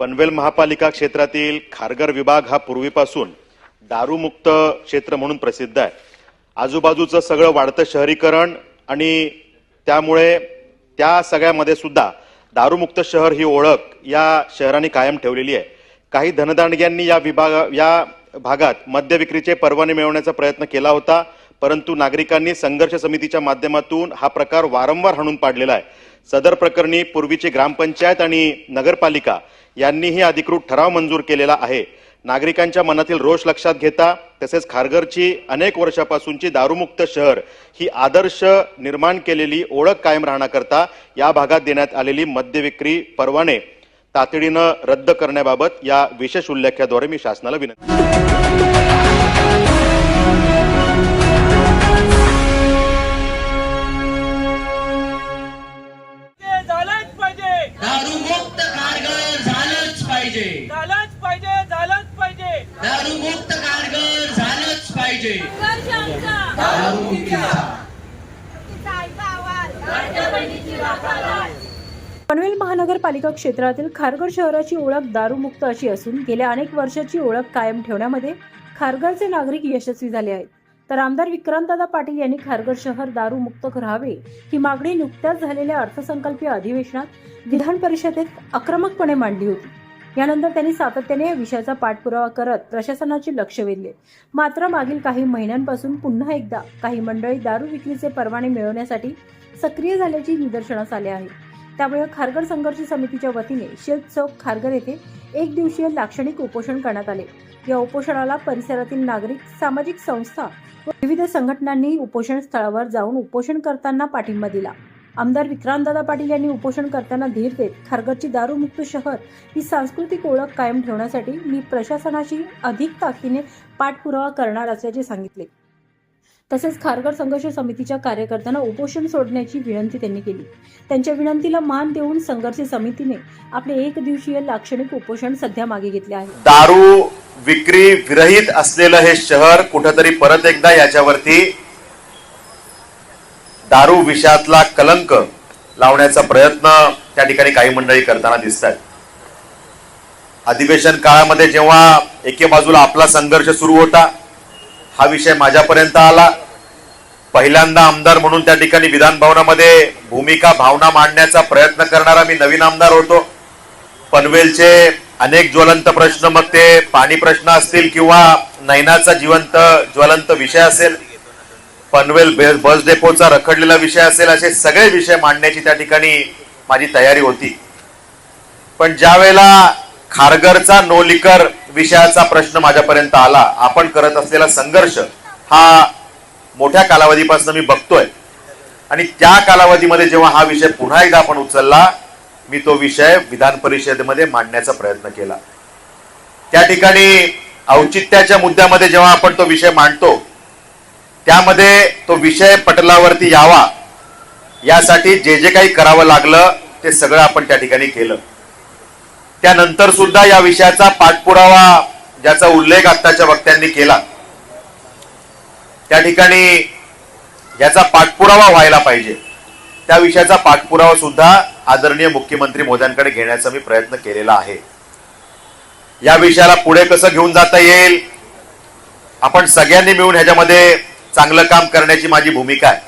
पनवेल महापालिका क्षेत्रातील खारघर विभाग हा पूर्वीपासून दारूमुक्त क्षेत्र म्हणून प्रसिद्ध आहे. आजूबाजूचं सगळं वाढतं शहरीकरण आणि त्यामुळे त्या सगळ्यामध्ये सुद्धा दारूमुक्त शहर ही ओळख या शहराने कायम ठेवलेली आहे. काही धनदांडग्यांनी या विभाग या भागात मद्य विक्रीचे परवाने मिळवण्याचा प्रयत्न केला होता परंतु नागरिकांनी संघर्ष समितीच्या माध्यमातून हा प्रकार वारंवार हाणून पाडलेला आहे. सदर प्रकरणी पूर्वीची ग्रामपंचायत आणि नगरपालिका यांनीही अधिकृत ठराव मंजूर केलेला आहे. नागरिकांच्या मनातील रोष लक्षात घेता तसेच खारघरची अनेक वर्षापासूनची दारूमुक्त शहर ही आदर्श निर्माण केलेली ओळख कायम राहण्याकरता या भागात देण्यात आलेली मद्य विक्री परवाने तातडीनं रद्द करण्याबाबत या विशेष उल्लेखाद्वारे मी शासनाला विनंती पनवेल महानगरपालिका क्षेत्रातील खारघर शहराची ओळख दारूमुक्त अशी असून गेल्या अनेक वर्षाची ओळख कायम ठेवण्यामध्ये खारघरचे नागरिक यशस्वी झाले आहेत. तर आमदार विक्रांतदादा पाटील यांनी खारघर शहर दारूमुक्त करावे ही मागणी नुकत्याच झालेल्या अर्थसंकल्पीय अधिवेशनात विधान परिषदेत आक्रमकपणे मांडली होती. यानंतर त्यांनी सातत्याने या विषयाचा पाठपुरावा करत प्रशासनाचे लक्ष वेधले. मात्र मागील काही महिन्यांपासून पुन्हा एकदा काही मंडळी दारू विक्रीचे परवाने मिळवण्यासाठी सक्रिय झाल्याची निदर्शनास आले आहे. त्यामुळे खारघर संघर्ष समितीच्या वतीने शेत चौक खारघर येथे एक दिवसीय लाक्षणिक उपोषण करण्यात आले. या उपोषणाला परिसरातील नागरिक सामाजिक संस्था व विविध संघटनांनी उपोषण स्थळावर जाऊन उपोषण करताना पाठिंबा दिला. आमदार विक्रांतदादा पाटील यांनी उपोषण करताना धीर देत खारगडची दारूमुक्त शहर ही सांस्कृतिक ओळख कायम ठेवण्यासाठी मी प्रशासनाशी अधिक ताकदीने पाठपुरावा करणार असल्याचे सांगितले. तसेच खारगड संघर्ष समितीच्या कार्यकर्त्यांना उपोषण सोडण्याची विनंती त्यांनी केली. त्यांच्या विनंतीला मान देऊन संघर्ष समितीने आपले एक दिवसीय लाक्षणिक उपोषण सध्या मागे घेतले आहे. दारू विक्री विरहित असलेलं हे शहर कुठंतरी परत एकदा याच्यावरती दारू विषयातला कलंक लावण्याचा प्रयत्न त्या ठिकाणी काही मंडळी करताना दिसत आहेत अधिवेशन काळामध्ये जेव्हा एके बाजूला आपला संघर्ष सुरू होता हा विषय माझ्यापर्यंत आला. पहिल्यांदा आमदार म्हणून त्या ठिकाणी विधान भवनामध्ये भूमिका भावना मांडण्याचा प्रयत्न करणारा मी नवीन आमदार होतो. पनवेलचे अनेक ज्वलंत प्रश्न मग ते पाणी प्रश्न असतील किंवा नैनाचा जिवंत ज्वलंत विषय असेल पनवेल बस डेपोचा रखडलेला विषय असेल असे सगळे विषय मांडण्याची त्या ठिकाणी माझी तयारी होती. पण ज्या वेळेला खारघरचा नोलिकर विषयाचा प्रश्न माझ्यापर्यंत आला आपण करत असलेला संघर्ष हा मोठ्या कालावधीपासून मी बघतोय. आणि त्या कालावधीमध्ये जेव्हा हा विषय पुन्हा एकदा आपण उचलला मी तो विषय विधान परिषदेमध्ये मांडण्याचा प्रयत्न केला. त्या ठिकाणी औचित्याच्या मुद्द्यामध्ये जेव्हा आपण तो विषय मांडतो त्यामध्ये तो विषय पटलावरती यावा यासाठी जे जे काही करावं लागलं ते सगळं आपण त्या ठिकाणी केलं. त्यानंतर सुद्धा या विषयाचा पाठपुरावा ज्याचा उल्लेख आत्ताच्या वक्त्यांनी केला त्या ठिकाणी याचा पाठपुरावा व्हायला पाहिजे. त्या विषयाचा पाठपुरावा सुद्धा आदरणीय मुख्यमंत्री मोद्यांकडे घेण्याचा मी प्रयत्न केलेला आहे. या विषयाला पुढे कसं घेऊन जाता येईल आपण सगळ्यांनी मिळून ह्याच्यामध्ये चांगलं काम करण्याची माझी भूमिका आहे.